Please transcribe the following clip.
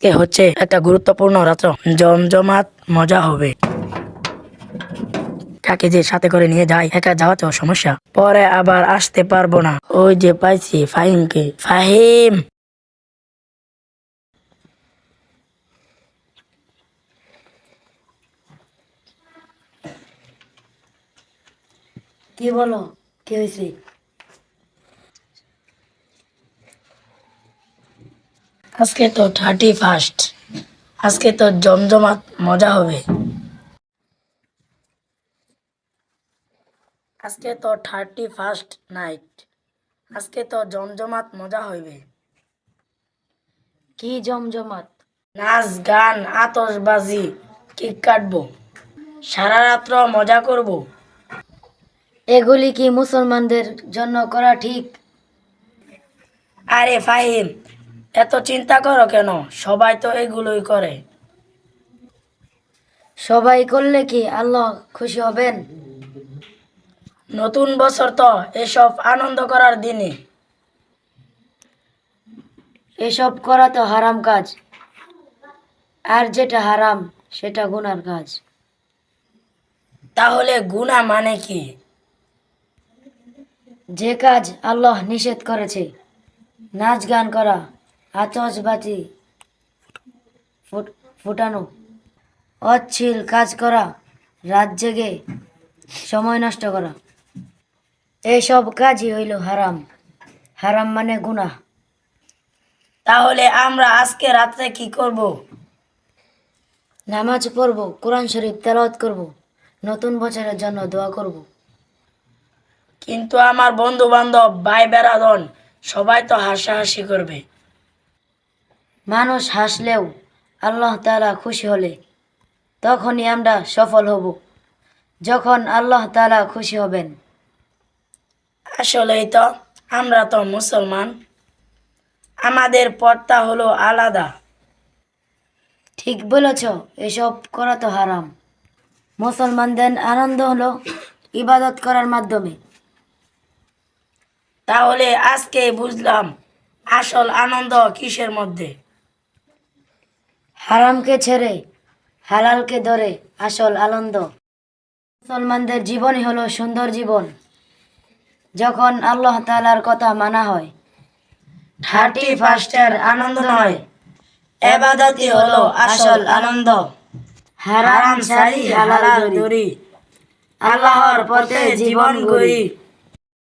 আজকে হচ্ছে একটা গুরুত্বপূর্ণ রাত্র। জমজমাট মজা হবে। কাকে যে সাথে করে নিয়ে যায়, একা যাওয়াতেও সমস্যা। পরে আবার আসতে পারব না। ওই যে পাইছি ফাহিমকে। ফাহিম! কি বলো? কি হয়েছে আজকে তো থার্টি ফার্স্ট আজকে তো জমজমাট মজা হবে। আজকে তো থার্টি ফার্স্ট নাইট আজকে তো জমজমাট মজা হইবে। কি জমজমাত নাচ গান আতশবাজি কেক কাটবো। সারা রাত্র মজা করব। এগুলি কি মুসলমানদের জন্য করা ঠিক? আরে ফাহিম এত চিন্তা করো কেন? সবাই তো এগুলোই করে। সবাই করলে কি আল্লাহ খুশি হবেন? নতুন বছর তো এসব আনন্দ করার দিনে এসব করা তো হারাম কাজ। আর যেটা হারাম সেটা গুনার কাজ। তাহলে গুণা মানে কি? যে কাজ আল্লাহ নিষেধ করেছে নাচ গান করা। আতশবাজি। ফুট- ফুটানো। অচ্ছিল কাজ করা, রাত জেগে সময় নষ্ট করা। এইসব কাজই হইল হারাম। হারাম মানে গুনাহ। তাহলে আমরা আজকে রাত্রে কি করব? নামাজ পড়ব, কোরআন শরীফ তেলাওয়াত করব, নতুন বছরের জন্য দোয়া করব। কিন্তু আমার বন্ধু বান্ধব ভাই বেড়াদন সবাই তো হাসাহাসি করবে। মানুষ হাসলেও আল্লাহ তাআলা খুশি হলে তখনই আমরা সফল হব যখন আল্লাহ তাআলা খুশি হবেন। আসলেই তো আমরা তো মুসলমান। আমাদের পথটা হলো আলাদা। ঠিক বলেছ এসব করা তো হারাম। মুসলমানদের আনন্দ হলো ইবাদত করার মাধ্যমে। তাহলে আজকে বুঝলাম আসল আনন্দ কিসের মধ্যে? হারামকে ছেড়ে, হালালকে ধরে, আসল আনন্দ। মুসলমানদের জীবনই হলো সুন্দর জীবন। যখন আল্লাহ তালার কথা মানা হয় থার্টি ফার্স্টের আনন্দ নয়, এবাদতই হলো আসল আনন্দ। হারাম সারি হালাল ধরি আল্লাহর পথে জীবন গড়ি